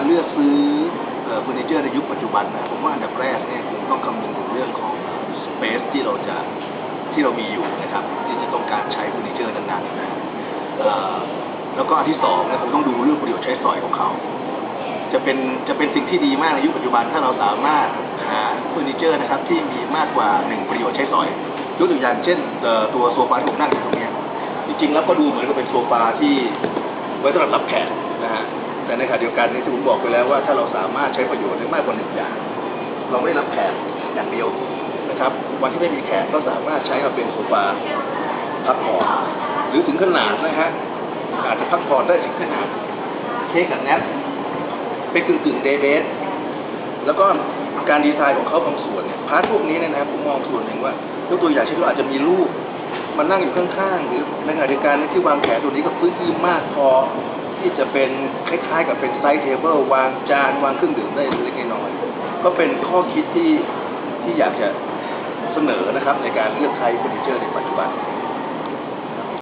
การเลือกซื้อเฟอร์นิเจอร์ในยุคปัจจุบันนะผมว่าอันดับแรกเนี่ยคงต้องคำนึงถึงเรื่องของสเปซที่เราจะที่เรามีอยู่นะครับ ที่จะต้องการใช้เฟอร์นิเจอร์นั้นๆนะแล้วก็อันที่สองเนี่ยคงต้องดูเรื่องประโยชน์ใช้สอยของเขาจะเป็นจะเป็นสิ่งที่ดีมากในยุคปัจจุบันถ้าเราสามารถหาเฟอร์นิเจอร์นะครับที่มีมากกว่าหนึ่งประโยชน์ใช้สอยยกตัวอย่างเช่นตัวโซฟาที่ผมนั่งอยู่ตรงเนี้ยจริงๆแล้วก็ดูเหมือนกับเป็นโซฟาที่ไว้สำหรับรับแขกนะฮะ แต่ในขณะเดียวกันนี่ที่ผมบอกไปแล้วว่าถ้าเราสามารถใช้ประโยชน์ได้มากกว่าหนึ่งอย่าง เราไม่ได้รับแขกอย่างเดียวนะครับ วันที่ไม่มีแขกก็สามารถใช้มาเป็นโซฟาพักผ่อนหรือถึงขนาดนะฮะอาจจะพักผ่อนได้ถึงขนาดเค้กกับแนทเป็นกึ่งกึ่งเดย์เบสแล้วก็การดีไซน์ของเขาบางส่วนเนี่ยพาร์ทพวกนี้เนี่ยนะครับผมมองส่วนหนึ่งว่ายกตัวอย่างเช่นว่าอาจจะมีลูกมานั่งอยู่ข้างๆ หรือในขณะเดียวกันที่วางแขนตัวนี้ก็พื้นที่มากพอ ที่จะเป็นคล้ายๆ กับเป็นไซส์เทเบิลวางจานวางเครื่องดื่มได้เล็กน้อยก็เป็นข้อคิดที่ที่อยากจะเสนอนะครับในการเลือกใช้เฟอร์นิเจอร์ในปัจจุบัน